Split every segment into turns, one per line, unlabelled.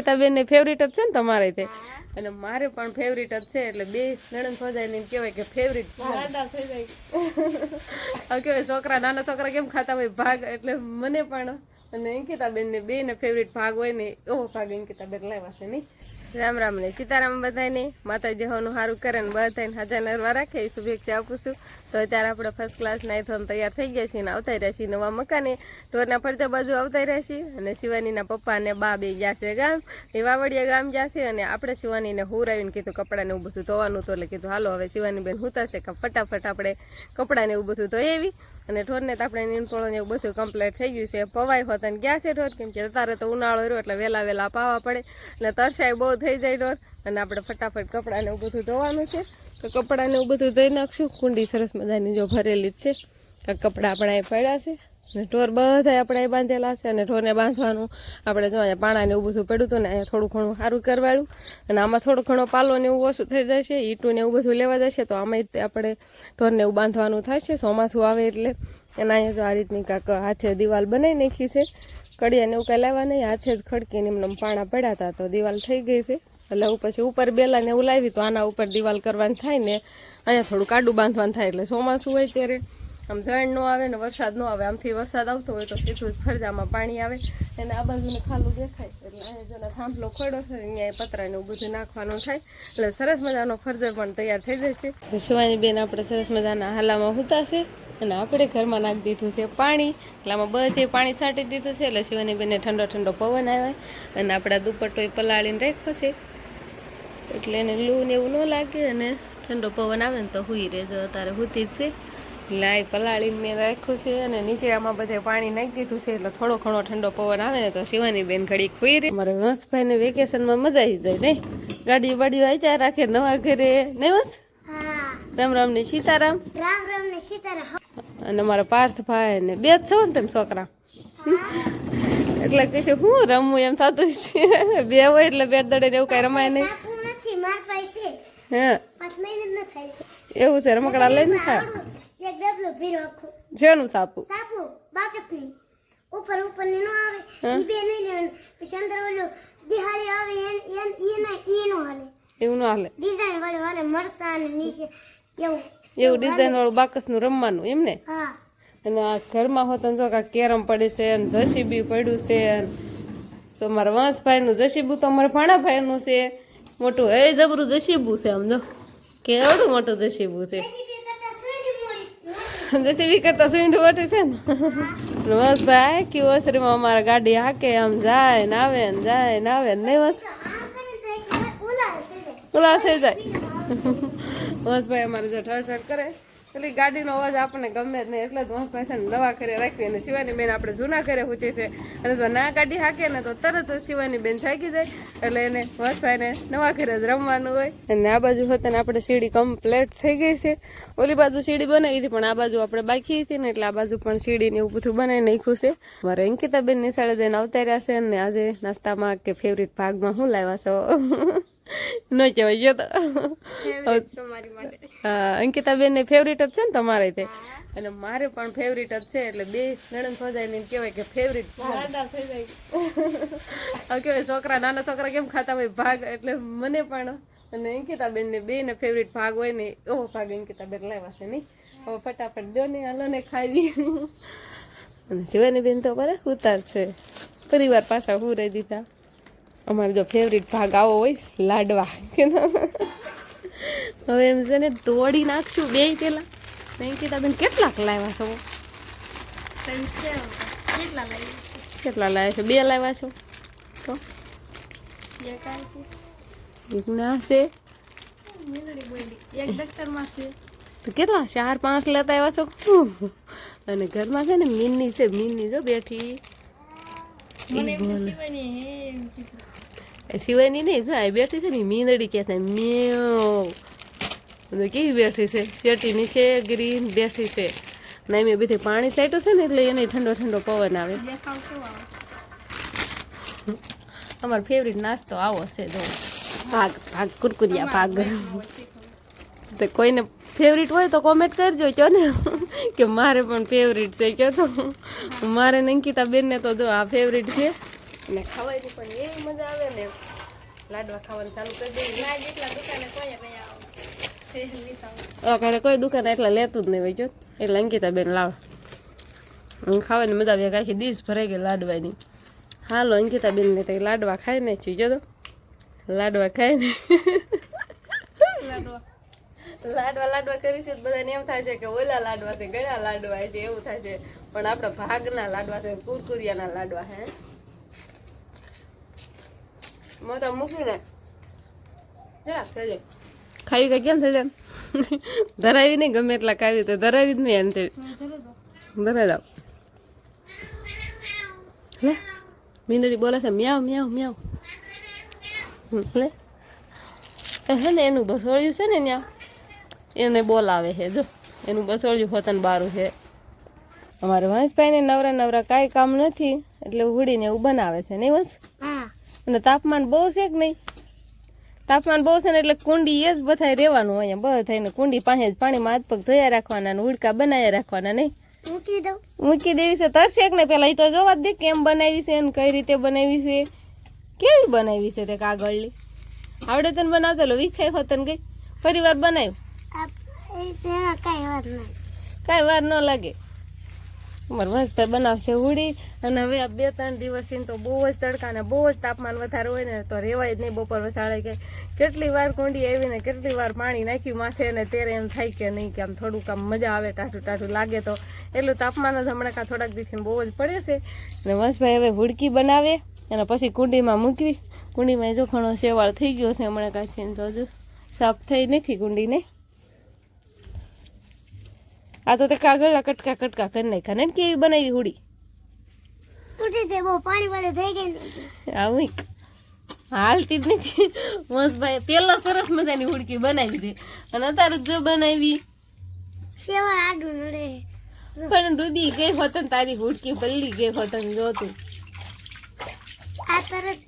અંકિતાબેન ને ફેવરિટ જ છે ને તમારે તે. અને મારે પણ ફેવરિટ જ છે એટલે બે નણંદ ફોજાઈને એમ કહેવાય કે ફેવરિટ હવે કહેવાય છોકરા નાના છોકરા કેમ ખાતા હોય? ભાગ એટલે મને પણ. અને અંકિતાબેન ને બે ને ફેવરિટ ભાગ હોય ને એવો ભાગ અંકિતાબેન લાવ્યા છે નહીં? રામ રામ ને સીતારામ બધાને માતાજી હોનું સારું કરે ને બધાને હાજર નરવા રાખે, એ શુભેચ્છા આપું છું. તો અત્યારે આપણે ફર્સ્ટ ક્લાસ નાઈ ધોન તૈયાર થઈ ગયા છીએ અને આવતા રહ્યા છીએ નવા મકાને. ઢોરના ફરતા બાજુ આવતા રહ્યા છીએ અને શિવાનીના પપ્પા અને બા બે ગયા છે ગામ. એ વાવડિયા ગામ જશે અને આપણે શિવાનીને હુરાવીને કીધું કપડાને એવું બધું ધોવાનું તો એટલે કીધું, હાલો, હવે શિવાની બેન હુતાશે કે ફટાફટ આપણે કપડાને એવું બધું ધોઈ એવી અને ઢોરને તો આપણે નીંદપોળો ને એવું બધું કમ્પ્લીટ થઈ ગયું છે. પવાય હોત અને ગયા છે ઢોર, કેમ કે અત્યારે તો ઉનાળો રહ્યો એટલે વહેલા વહેલા પાવા પડે. એટલે તરસાય બહુ થઈ જાય ઢોર. અને આપણે ફટાફટ કપડાને એવું બધું ધોવાનું છે. તો કપડાને એવું બધું ધોઈ નાખશું. કુંડી સરસ મજાની જો ભરેલી જ છે. કપડાં આપણે અહીં પડ્યા છે ને ઢોર બધા આપણે બાંધેલા છે અને ઢોરને બાંધવાનું આપણે જો અહીંયા પાણાને એવું બધું પડ્યું હતું ને અહીંયા થોડું ઘણું સારું કરવાડ્યું. અને આમાં થોડો ઘણો પાલો ને એવું ઓછું થઈ જશે, ઈટું ને એવું બધું લેવા જશે, તો આમાં રીતે આપણે ઢોરને એવું બાંધવાનું થશે, ચોમાસું આવે એટલે. એના અહીંયા જો આ રીતની કાંક હાથે દિવાલ બનાવી નાખી છે કડિયાને એવું કાંઈ લાવવા નહીં, હાથે જ ખડકીને એમને પાણા પડ્યા હતા, તો દિવાલ થઈ ગઈ છે. એટલે પછી ઉપર બેલા ને એવું લાવી, તો આના ઉપર દિવાલ કરવાની થાય ને અહીંયા થોડું કાડું બાંધવાનું થાય, એટલે ચોમાસું હોય ત્યારે આમ ઝાડ ન આવે ને વરસાદ ન આવે, આમથી વરસાદ આવતો હોય તો સીધું જ ફરજામાં પાણી આવે. અને આ બાજુને ખાલું દેખાય. એટલે અહીંયા જેનો થાંભલો ખોડો છે, અહીંયા પતરાને એવું બધું નાખવાનું થાય. એટલે સરસ મજાનો ફરજો પણ તૈયાર થઈ જશે. શિવાની બેન આપણે સરસ મજાના હાલામાં હુતાશે અને આપણે ઘરમાં નાખી દીધું છે પાણી. એટલે આમાં બધે પાણી છાંટી દીધું છે, એટલે શિવાની બેને ઠંડો ઠંડો પવન આવે અને આપણા દુપટ્ટો એ પલાળીને રાખ્યો છે. એટલે એને લૂ ને એવું ન લાગે અને ઠંડો પવન આવે ને તો હુઈ રહેજો. અત્યારે હુતી જ છે. લાઈ પલાળીને મેં રાખ્યું છે અને નીચે આમાં બધે પાણી નાખી દીધું છે એટલે થોડો ઘણો ઠંડો પવન આવે ને તો શિવાની બેન ઘડી ખુઈ રહે. અમારે વંશભાઈને વેકેશનમાં મજા આવી જાય નહીં? ગાડી બાડીઓ આવી રાખે નવા ઘરે નહીં વંશ? રામ રામ ને સીતારામ.
રામ રામ ને સીતારામ.
અને મારા પાર્થભાઈ ને બે જ છો ને તેમ છોકરા. એટલે કહે છે હું રમવું એમ થતું છે. બે હોય એટલે બે દડે ને એવું કઈ રમાય નહીં.
માર
હા.
થાય.
એવું છે રમકડા લઈને ખા.
એક ડબલો ભીરો આખું.
જેનું સાપુ?
સાપુ બાકસની ઉપર ઉપરની નો આવે. ઈ બે લઈ લેવાનું. પછી અંદર ઓલો દિહાળી આવે એન એન ઈ ના ઈ નો હાલે.
એવું નો હાલે?
ડિઝાઇન વાળું હાલે મરસા ને નીચે એવું.
એવું ડિઝાઇન વાળું બાકસનું રમવાનું એમ ને?
હા.
અને આ ઘરમાં હોત ને જો કા કેરમ પડે છે અને જસીબી પડ્યું છે અને તો મારા વંશભાઈનું જસીબુ તો અમારા ભાણાભાઈનું છે. મોટું એ જબરું જસીબુ છે આમ જો. કેવડું મોટું જસીબુ છે. જેસીબી કરતા સુઈંઢું ઓટી છે ને. બસ ભાઈ કે ઓસરીમાં અમારા ગાડી હાકે આમ જાય ને આવે ને જાય ને આવે ને નહીં બસ ઉલાવ થઈ જાય. બસ ભાઈ અમારે જો ઠર ઠર કરે. એટલે ગાડીનો અવાજ આપણને ગમે જ નહીં. એટલે જ મસ્ત પાસે નવા ઘરે રાખવી અને શિવાની બેન આપણે જૂના ઘરે પૂછીએ છે. અને જો ના ગાડી હાકે ને તો તરત જ શિવાની બેન જાગી જાય. એટલે એને વસભાઈને નવા ઘરે જ રમવાનું હોય. અને આ બાજુ હતા ને આપણે સીડી કમ્પ્લેટ થઈ ગઈ છે. ઓલી બાજુ સીડી બનાવી હતી, પણ આ બાજુ આપણે બાકી હતી ને એટલે આ બાજુ પણ સીડીને એવું બધું બનાવી નાખ્યું છે. મારે અંકિતાબેન નિશાળે જઈને અવતાર્યા છે અને આજે નાસ્તામાં કે ફેવરિટ ભાગમાં હું લાવ્યા છો? ન કહેવાય ગયો તો અંકિતાબેન ફેવરિટ જ છે ને તમારે તે. અને મારે પણ ફેવરિટ જ છે એટલે બે નણંદ ફોજાઈ ને કહેવાય કે ફેવરિટ કહેવાય છોકરા નાના છોકરા કેમ ખાતા હોય ભાગ? એટલે મને પણ. અને અંકિતાબેન ને બે ને ફેવરિટ ભાગ હોય ને એવો ભાગ અંકિતાબેન લાવ્યા છે નહીં. હવે ફટાફટ દો ને હાલો ને ખાઈ અને શિવાની બેન તો બરાબર ઉતાર છે. પરિવાર પાછા હું રહી દીધા. અમારે જો ફેવરિટ ભાગ આવો હોય, લાડવા. હવે એમ છે ને, તોડી નાખશું બે પેલા. અંકિતા બેન કેટલાક લાવ્યા છો?
કેટલા
લાવ્યા છો? બે લાવ્યા છો? તો? ના છે. તો કેટલા? ચાર, પાંચ લેતા આવ્યા છો. અને ઘરમાં છે ને મીની છે મીની જો બેઠી. શિવાની નહીં જો આ બેઠી છે ને મીંદડી કે છે મ્યો. બધું કેવી બેઠી છે? શેટી નીચે ગ્રીન બેઠી છે. ને મેં બધી પાણી સાઈટું છે ને એટલે એને ઠંડો ઠંડો પવન આવે. અમારો ફેવરિટ નાસ્તો આવો છે જો. ભાગ ભાગ કુરકુરિયા ભાગ. તો કોઈને ફેવરિટ હોય તો કોમેન્ટ કરજો કહો ને. કે મારે પણ ફેવરિટ છે કહો તો. મારે ને અંકિતા બેનને તો જો આ ફેવરિટ છે. અને ખાવાની પણ એવી મજા આવે ને. લાડવા ખાવાનું ચાલુ કરી
ના જેટલા દુકાને કોઈ નહીં આવો.
ઘરે કોઈ દુકાન એટલા લેતું જ નહીં હોય જો એટલે અંકિતા બેન લાવે. હું ખાવાની મજા આવે આખી ડીશ ભરાઈ ગઈ લાડવાની. હાલો અંકિતા બેન ને તો લાડવા ખાઈ નાખ્યું જો તો. લાડવા ખાઈ ને લાડવા. લાડવા કરી છે બધાને એમ થાય છે કે ઓલા લાડવા છે ગયા લાડવા છે એવું થાય છે. પણ આપણા ભાગના લાડવા છે કુરકુરિયાના લાડવા હે. મોટા મૂકીને. જરા થઈ ખાઈ ખાવી કે કેમ થઈ જાય ધરાવી નહીં ગમે એટલા ખાવી તો ધરાવી જ નહીં એમ ધરાવી દો. લે મીંદડી બોલે છે મ્યાવ મ્યાવ મ્યાવ લે. હે ને એનું બસોળ્યું છે ને ત્યાં? એને બોલાવે છે જો. એનું બસોળિયું હોતન બારું છે. અમારે વંશભાઈને નવરા નવરા કાંઈ કામ નથી એટલે ઉડીને એવું બનાવે છે નહીં વંશ અને તાપમાન બહુ છે કે નહીં? તાપમાન બહુ છે ને એટલે કુંડી એ જ બધાય રહેવાનું અહીંયા બધાને કુંડી પાસે જ પાણીમાં હાથ પગ ધોયા રાખવાના ને ઉડકા બનાવ્યા રાખવાના નહીં?
મૂકી
દેવી છે તરશે કે ને પેલા એ તો જોવા જ દે કેમ બનાવી છે અને કઈ રીતે બનાવી છે. કેવી બનાવી છે તે કાગળની? આવડે તને બનાવતો લો વિખાઈ હોત ને ગઈ. ફરી વાર બનાવ્યું.
કાંઈ
વાર ન લાગે. અમારા વંશભાઈ બનાવશે ઉડી અને હવે આ બે ત્રણ દિવસથી તો બહુ જ તડકા ને બહુ જ તાપમાન વધારે હોય ને, તો રેવાય જ નહીં બપોર વસાડે કે કેટલી વાર કુંડી આવીને કેટલી વાર પાણી નાખ્યું માથે ને ત્યારે એમ થાય કે નહીં, કે આમ થોડુંક આમ મજા આવે, ટાઢું ટાઢું લાગે તો. એટલું તાપમાન જ હમણાં કાં થોડાક દિવસથી બહુ જ પડે છે. અને વંશભાઈ હવે હુડકી બનાવે, અને પછી કુંડીમાં મૂકવી. કુંડીમાં જો ઘણો શેવાળ થઈ ગયો છે હમણાં કાંઈ તો હજુ સાફ થઈ નથી કુંડીને. આ તો તે કાગળના કટકા કટકા કરી નાખ્યા ને કેવી બનાવી હુડી
તૂટી તે બહુ પાણી વાળી થઈ ગઈ
આવું હાલતી જ નથી. મસ્તભાઈ પેલો સરસ મજાની હુડકી બનાવી દે અને અત્યારે જો બનાવી.
શેવર આડું નડે.
પણ ડૂબી ગઈ હોત ને તારી હુડકી પલ્લી ગઈ હોત ને જોતું
આ તરત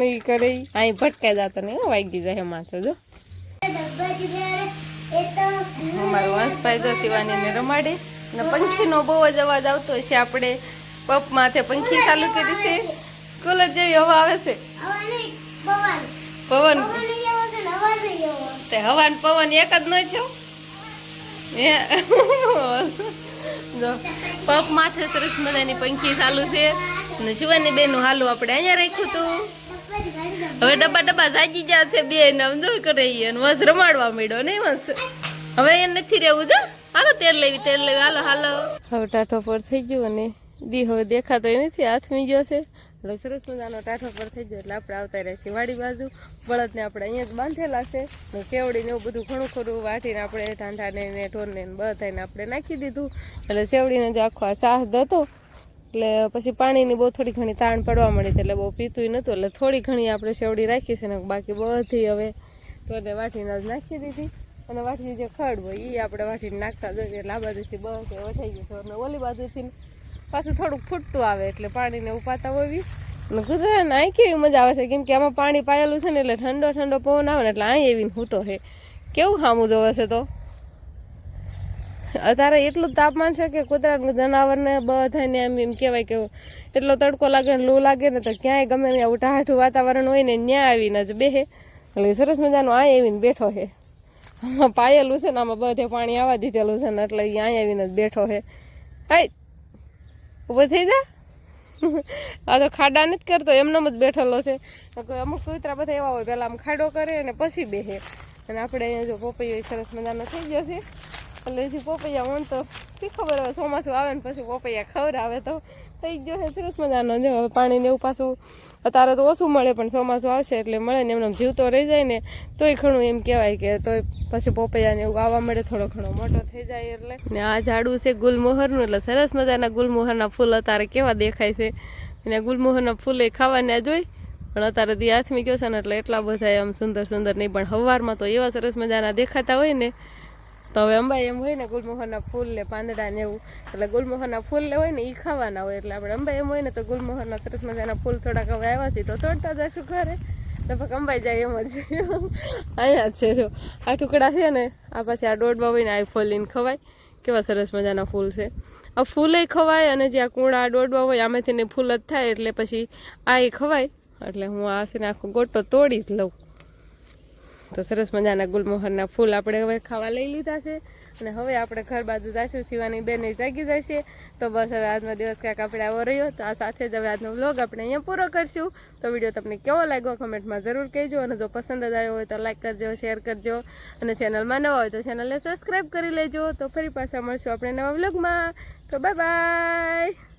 નહીં કરે અહીં ભટકાઈ જાતો ને વાગી જાય માથે જો.
તો
અમારો વાંસભાઈ જો શિવાનીને રમાડે. અને પંખીનો બહુ જ અવાજ આવતો છે આપણે. પપ માથે પંખી ચાલુ કરી છે. કુલર જેવી હવા આવે છે.
પવન.
તે હવાન પવન એક જ ન થયો. જો, પપ માથે સરસ મજાની પંખી ચાલુ છે. અને શિવાની બેનું હાલું આપણે અહીંયા રાખ્યું હતું. હવે ડબ્બા ડબ્બા જાગી ગયા છે બે ને સમજો કરે વસ રમાડવા માંડ્યો નહીં વસ. હવે એ નથી રહેવું જો હાલો, તેલ લેવી તેલ લેવી. હાલો હાલો. હવે ટાઠો પર થઈ ગયું અને દી હવે દેખાતો નથી હાથમી ગયો છે. એટલે સરસ મજાનો ટાઠો પર થઈ ગયો એટલે આપણે આવતા રહ્યા છીએ વાડી બાજુ. બળદને આપણે અહીંયા જ બાંધેલા છે. ને સેવડીને એવું બધું ઘણું ખરું વાટીને આપણે ઠાંઠાને ને ઢોરને બધાને આપણે નાખી દીધું. એટલે સેવડીને જો આખો આ સાહ હતો એટલે પછી પાણીની બહુ થોડી ઘણી તાણ પડવા મળી એટલે બહુ પીતું નહોતું. એટલે થોડી ઘણી આપણે સેવડી રાખી છે ને બાકી બધી હવે તો વાટીને જ નાખી દીધી. અને વાટી જે ખડ હોય એ આપણે વાટીને નાખતા જોઈએ એટલે આ બાજુથી બસ વઠાઈ ગયું છે. અને ઓલી બાજુથી પાછું થોડુંક ફૂટતું આવે એટલે પાણીને ઉપાતા હોવી અને કુદરત અહીં કેવી મજા આવે છે. કેમ કે આમાં પાણી પાયેલું છે ને એટલે ઠંડો ઠંડો પવન આવે ને એટલે અહીં એવીને હૂતો છે કેવું સામું જોવે છે તો? અત્યારે એટલું તાપમાન છે કે કૂતરા જનાવરને બધાને એમ એમ કહેવાય કે એટલો તડકો લાગે ને લૂ લાગે ને તો ક્યાંય ગમે ત્યાં ઉઠાહાઠું વાતાવરણ હોય ને ત્યાં આવીને જ બેહે. એટલે સરસ મજાનો આ આવીને બેઠો છે પાયેલું છે ને આમાં બધે પાણી આવવા દીધેલું છે ને એટલે અહીં આવીને જ બેઠો છે. હાય, ઊભો થઈ જા. આ તો ખાડા નથી કરતો, એમનેમ જ બેઠેલો છે. અમુક કૂતરા બધા એવા હોય પહેલાં આમ ખાડો કરે અને પછી બેહે. અને આપણે અહીંયા જો પોપૈયો સરસ મજાનો થઈ ગયો છે. એટલે હજી પોપૈયા વણ તો શી ખબર હવે ચોમાસું આવે ને પછી પોપૈયા ખવડાવે તો. થઈ ગયો છે, સરસ મજાનો. જો પાણીને એવું પાછું અત્યારે તો ઓછું મળે, પણ ચોમાસું આવશે એટલે મળે ને એમને જીવતો રહી જાય ને, તોય ઘણું એમ કહેવાય કે તોય પછી પોપૈયાને એવું આવવા મળે, થોડો ઘણો મોટો થઈ જાય એટલે. ને આ ઝાડું છે ગુલમોહરનું, એટલે સરસ મજાના ગુલમોહરના ફૂલ અત્યારે કેવા દેખાય છે. અને ગુલમોહરના ફૂલ એ ખાવાને જોઈ પણ અત્યારે દી હાથમી ગયો છે ને એટલે એટલા બધા આમ સુંદર સુંદર નહીં, પણ હવારમાં તો એવા સરસ મજાના દેખાતા હોય ને તો હવે અંબાઈ એમ હોય ને ગુલમોહરના ફૂલ લે પાંદડા ને એવું. એટલે ગુલમોહરના ફૂલ લે હોય ને એ ખાવાના હોય. એટલે આપણે અંબાઈ એમ હોય ને, તો ગુલમોહરના સરસ મજાના ફૂલ થોડાક હવે આવ્યા છે, તો તોડતા જશું ઘરે. લગભગ અંબાઈ જાય એમ જ. અહીંયા જ છે, જો. આ ટુકડા છે ને, આ પાછી આ દોડવા હોય ને, આ ફોલીને ખવાય. કેવા સરસ મજાના ફૂલ છે. આ ફૂલે ખવાય અને જે આ કૂણા દોડવા હોય, આમાંથી ને ફૂલ જ થાય. એટલે પછી આ ખવાય. એટલે હું આ છે ને આખો ગોટો તોડી જ લઉં. તો સરસ મજાના ગુલમોહરના ફૂલ આપણે હવે ખાવા લઈ લીધા છે. અને હવે આપણે ઘર બાજુ જઈશું શિવાની બેન જાગી જશે. તો બસ હવે આજનો દિવસ ક્યાંક આપણે આવો રહ્યો. તો આ સાથે જ હવે આજનો વ્લોગ આપણે અહીંયા પૂરો કરશું. તો વીડિયો તમને કેવો લાગ્યો કમેન્ટમાં જરૂર કહેજો. અને જો પસંદ જ આવ્યો હોય તો લાઈક કરજો, શેર કરજો. અને ચેનલમાં નવા હોય તો ચેનલને સબસ્ક્રાઈબ કરી લેજો. તો ફરી પાછા મળશું આપણે નવા વ્લોગમાં. તો બાય બાય.